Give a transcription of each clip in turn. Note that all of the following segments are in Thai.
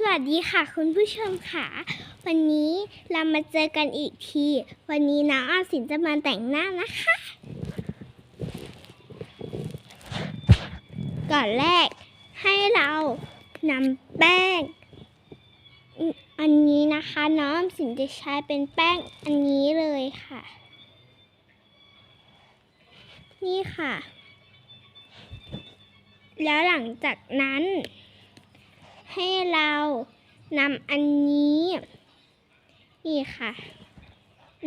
สวัสดีค่ะ คุณผู้ชมค่ะ วันนี้เรามาเจอกันอีกที วันนี้น้องออมสินจะมาแต่งหน้านะคะ ก่อนแรกให้เรานำแป้ง อันนี้นะคะน้องออมสินจะใช้เป็นแป้งอันนี้เลยค่ะ นี่ค่ะ แล้วหลังจากนั้น ให้เรานำอันนี้ นี่ค่ะ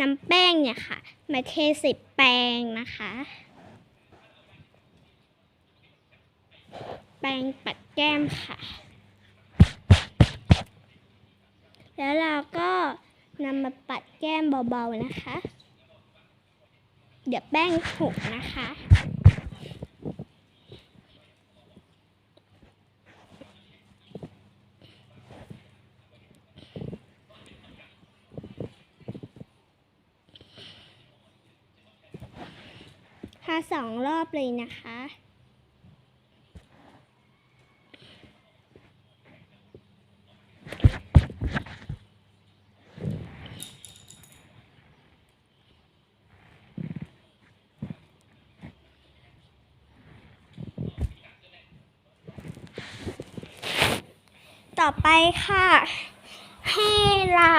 นำแป้งเนี่ยค่ะ มาเทใส่แป้งนะคะ แป้งปัดแก้มค่ะ แล้วเราก็นำมาปัดแก้มเบาๆนะคะ เดี๋ยวแป้งหกนะคะ ทา สองรอบเลยนะคะ ต่อไปค่ะ ให้เรา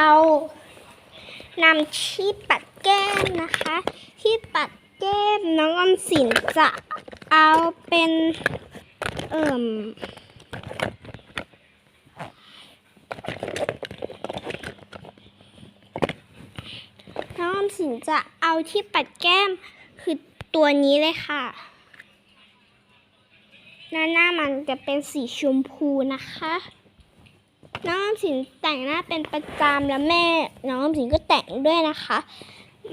นำที่ปัดแก้มนะคะ ที่ปัด แก้มน้องอมสินจะเอาเป็น เอ่มน้องอมสินจะเอาที่ปัดแก้มคือตัวนี้เลยค่ะหน้าหน้ามันจะเป็นสีชมพูนะคะ น้องอมสินแต่งหน้าเป็นประจำแล้วแม่ น้องอมสินก็แต่งด้วยนะคะ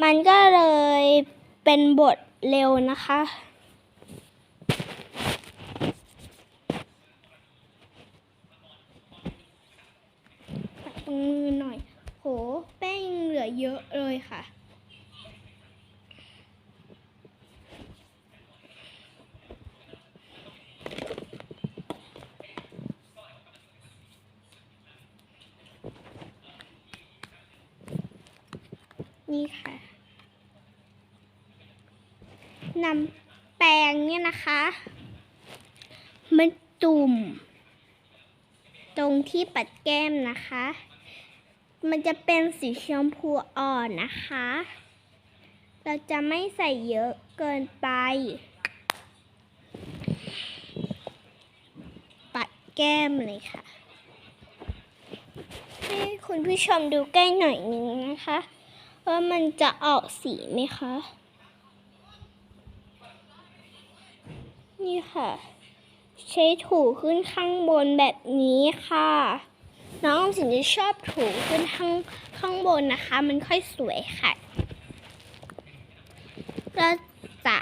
มันก็เลย เป็นบทเร็วนะคะปัดตรงมือหน่อย โห แป้งเหลือเยอะเลยค่ะ นี่ค่ะ นำแปรงเนี่ยนะคะุ่ม ตรงที่ปัดแก้มนะคะ มันจะเป็นสีชมพูอ่อนนะคะ เราจะไม่ใส่เยอะเกินไป ปัดแก้มเลยค่ะ ให้คุณผู้ชมดูใกล้หน่อยนึงนะคะ ว่ามันจะออกสีไหมคะ นี่ค่ะ ใช้ถูขึ้นข้างบนแบบนี้ค่ะ น้องอมสินจะชอบถูขึ้นข้างข้างบนนะคะ มันค่อยสวยค่ะเราจะ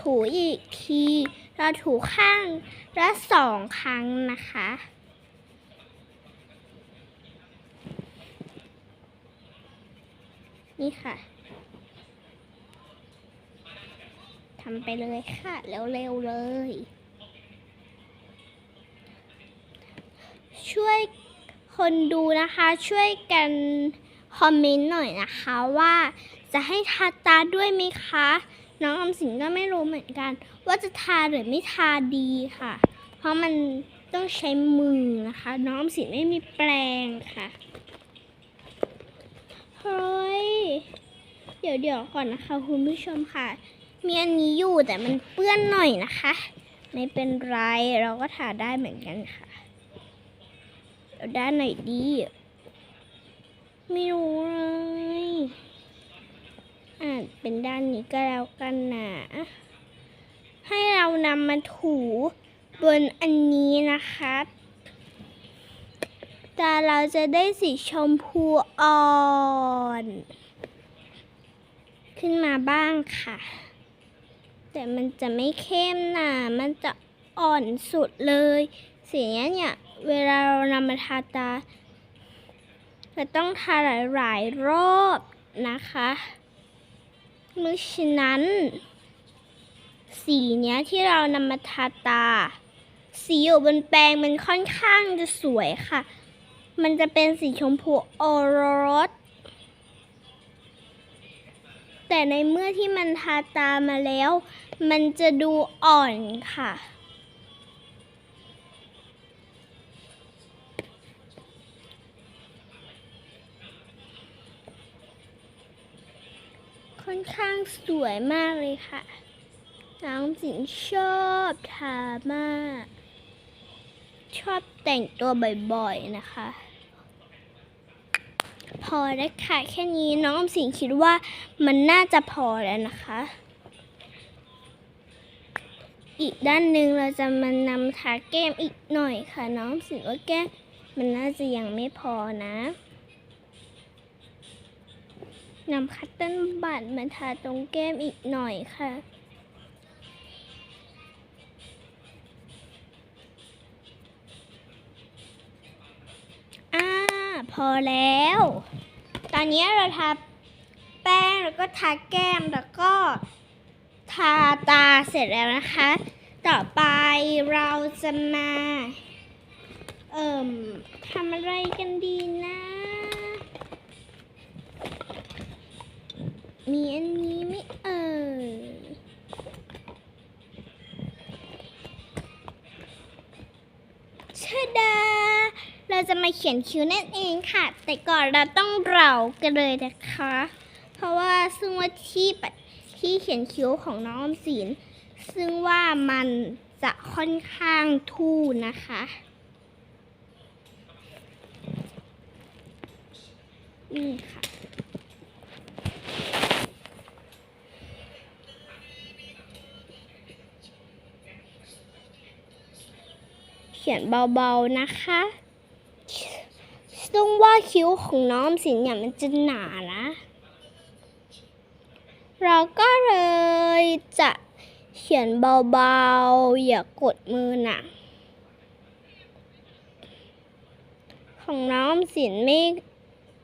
ถูอีกที เราถูข้างละสองครั้งนะคะนี่ค่ะ ทำไปเลยค่ะ เร็วๆเลย ช่วยคนดูนะคะ ช่วยกันคอมเมนต์หน่อยนะคะว่าจะให้ทาตาด้วยไหมคะ น้องอมสินก็ไม่รู้เหมือนกัน ว่าจะทาหรือไม่ทาดีค่ะ เพราะมันต้องใช้มือนะคะ น้องอมสินไม่มีแปรงค่ะเฮ้ยเดี๋ยวเดี๋ยวก่อนนะคะคุณผู้ชมค่ะ มีอันนี้อยู่แต่มันเปื้อนหน่อยนะคะ ไม่เป็นไรเราก็ทาได้เหมือนกันค่ะ ด้านไหนดี ไม่รู้เลยอ่าเป็นด้านนี้ก็แล้วกันนะให้เรานำมาถูบนอันนี้นะคะตาเราจะได้สีชมพูอ่อน ขึ้นมาบ้างค่ะ แต่มันจะไม่เข้มนะมันจะอ่อนสุดเลย สีนี้เนี่ย เวลาเรานำมาทาตาเราต้องทาหลายๆรอบนะคะเมื่อฉะนั้น สีเนี้ยที่เรานำมาทาตา สีอยู่บนแปรงมันค่อนข้างจะสวยค่ะ มันจะเป็นสีชมพูออรสแต่ในเมื่อที่มันทาตามาแล้ว มันจะดูอ่อนค่ะ ค่อนข้างสวยมากเลยค่ะ น้องสิงชอบทามาก ชอบแต่งตัวบ่อยๆนะคะ พอแล้วค่ะ แค่นี้น้องสินคิดว่ามันน่าจะพอแล้วนะคะ อีกด้านหนึ่งเราจะมานำทาแก้มอีกหน่อยค่ะ น้องสินว่าแก้มมันน่าจะยังไม่พอนะ นำคัตเติ้ลบัตมาทาตรงแก้มอีกหน่อยค่ะอ่าพอแล้ว ตอนนี้เราทาแป้งแล้วก็ทาแก้มแล้วก็ทาตาเสร็จแล้วนะคะ ต่อไปเราจะมา เอ่มทำอะไรกันดีนะ มีอันนี้ไหม่เอ่ยชะดา เราจะมาเขียนคิ้วนั่นเองค่ะ แต่ก่อนเราต้องเรากันเลยนะคะ เพราะว่าซึ่งว่าที่ปัดที่เขียนคิ้วของน้องออมสินซึ่งว่ามันจะค่อนข้างทู่นะคะนี่ค่ะ ขียนเบาๆนะคะซึ่งว่าคิ้วของน้องสินเนี่ยมันจะหนานะ เราก็เลยจะเขียนเบาๆ อย่ากดมือหนักของน้องสินไม่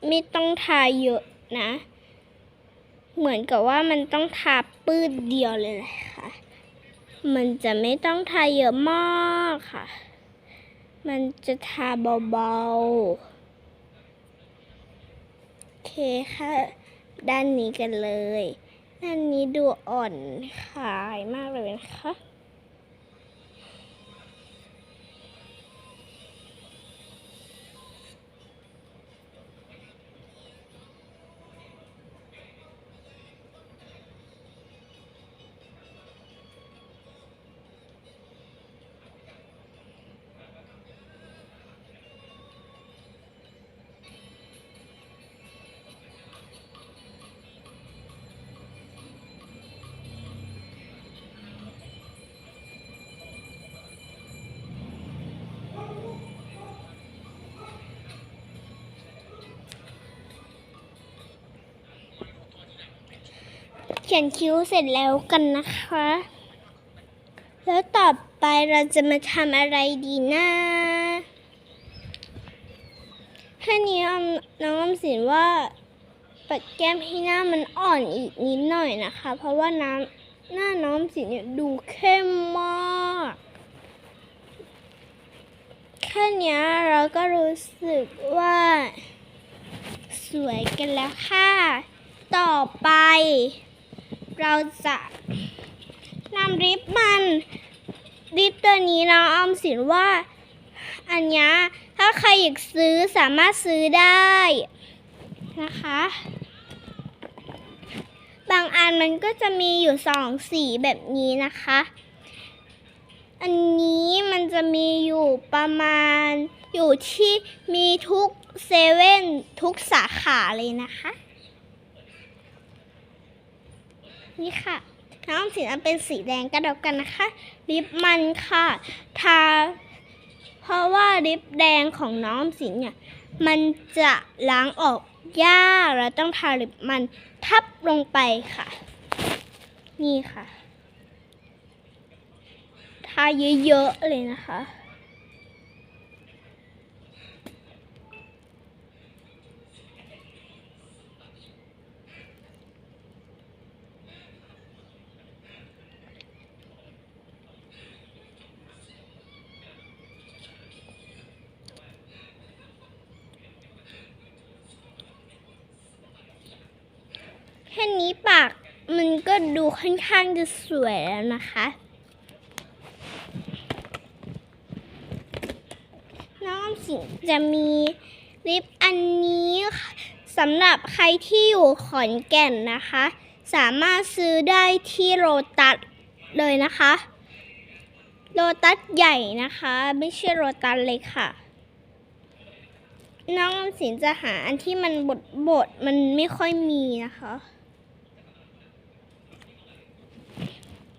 ไม่ต้องทาเยอะนะ เหมือนกับว่ามันต้องทาปื้ดเดียวเลยแหละค่ะมันจะไม่ต้องทาเยอะมากค่ะ มันจะทาเบาๆ โอเคค่ะ ด้านนี้กันเลย ด้านนี้ดูอ่อนคลายมากเลยนะคะ ขียนคิ้วเสร็จแล้วกันนะคะ แล้วต่อไปเราจะมาทำอะไรดีนะแค่นี้ออมน้องอมสินว่าปัดแก้มให้หน้ามันอ่อนอีกนิดหน่อยนะคะ เพราะว่าน้ำหน้าน้องสินเนี่ยดูเข้มมากแค่นี้เราก็รู้สึกว่า สวยกันแล้วค่ะ ต่อไป เราจะนำริบมันริบตัวนี้น้องออมสินว่า อันนี้ถ้าใครอยากซื้อสามารถซื้อได้นะคะ บางอันมันก็จะมีอยู่สองสีแบบนี้นะคะ อันนี้มันจะมีอยู่ประมาณอยู่ที่มีทุกเซเว่นทุกสาขาเลยนะคะ นี่ค่ะน้ำออมสินเอาเป็นสีแดงก็แล้วกันนะคะ ลิปมันค่ะทาเพราะว่าลิปแดงของน้องสินเนี่ย มันจะล้างออกยากเราต้องทาลิปมันทับลงไปค่ะ นี่ค่ะ ทาเยอะๆเลยนะคะ แค่นี้ปากมันก็ดูค่อนข้างจะสวยแล้วนะคะ น้องสินจะมีลิปอันนี้สำหรับใครที่อยู่ขอนแก่นนะคะ สามารถซื้อได้ที่โรตัสเลยนะคะ โรตัสใหญ่นะคะ ไม่ใช่โรตัสเล็กค่ะ น้องสินจะหาอันที่มันบดบดมันไม่ค่อยมีนะคะ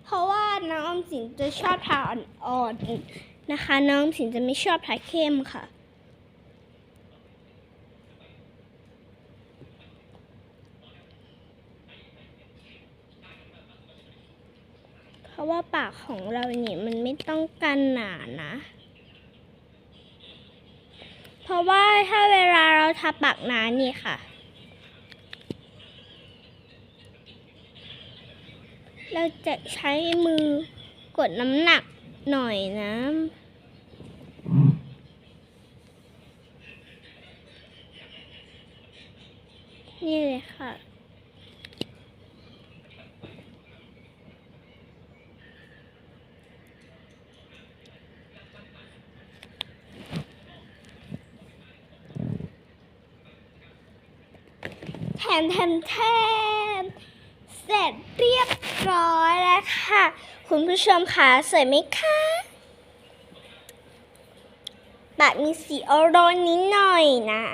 เพราะว่าน้องอมสินจะชอบทาอ่อนๆนะคะ น้องอมสินจะไม่ชอบทาเข้มค่ะ เพราะว่าปากของเราเนี่ยมันไม่ต้องกันหนานะ เพราะว่าถ้าเวลาเราทาปากหนานี่ค่ะ เราจะใช้มือกดน้ำหนักหน่อยนะนี่เลยค่ะ แทนแทนแทนเสร็จเรียบ ร้อยแล้วค่ะ คุณผู้ชมคะสวยไหมคะแบบมีสีออโรนนิดหน่อยนะ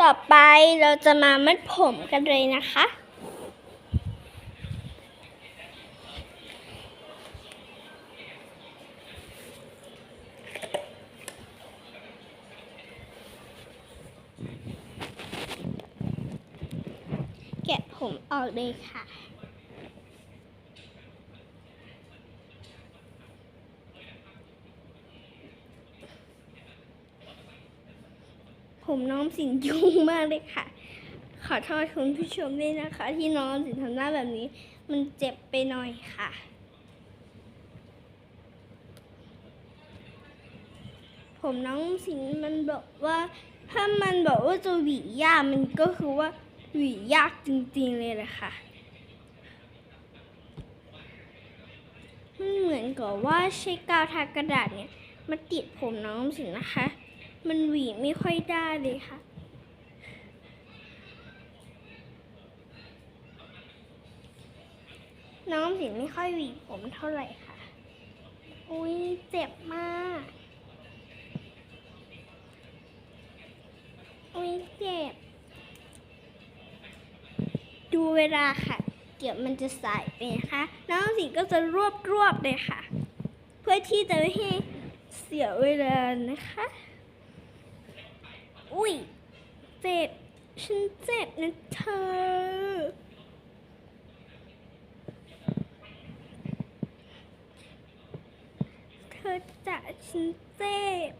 ต่อไปเราจะมามัดผมกันเลยนะคะแกะผมออกเลยค่ะ ผมน้องสินยุ่งมากเลยค่ะ ขอโทษคุณผู้ชมด้วยนะคะ ที่น้องสินทำหน้าแบบนี้ มันเจ็บไปหน่อยค่ะ ผมน้องสินมันบอกว่า ถ้ามันบอกว่าจะหวียากมันก็คือว่าหวียากจริงๆเลยแหละค่ะมันเหมือนกับว่าใช้กาวทากระดาษเนี่ยมาติดผมน้องสินนะคะ มันหวีไม่ค่อยได้เลยค่ะ น้องสินไม่ค่อยหวีผมเท่าไหร่ค่ะ อุ้ยเจ็บมาก อุ้ยเจ็บ ดูเวลาค่ะเดี๋ยวมันจะสายไปนะคะ น้องสิงก็จะรวบรวบเลยค่ะ เพื่อที่จะไม่ให้เสียเวลานะคะ อุ้ย เจ็บ ฉันเจ็บนะเธอ เธอจะฉันเจ็บ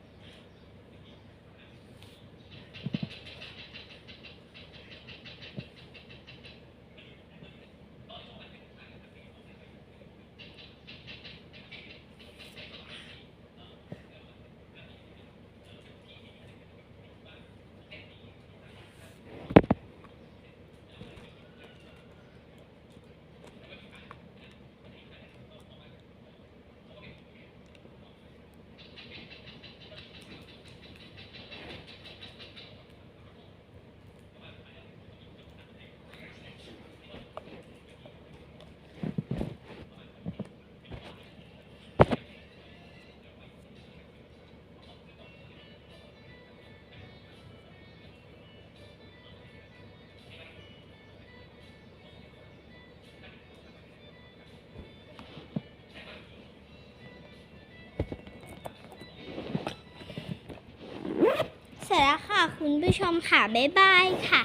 เสร็จแล้วค่ะ คุณผู้ชมค่ะ บ๊ายบายค่ะ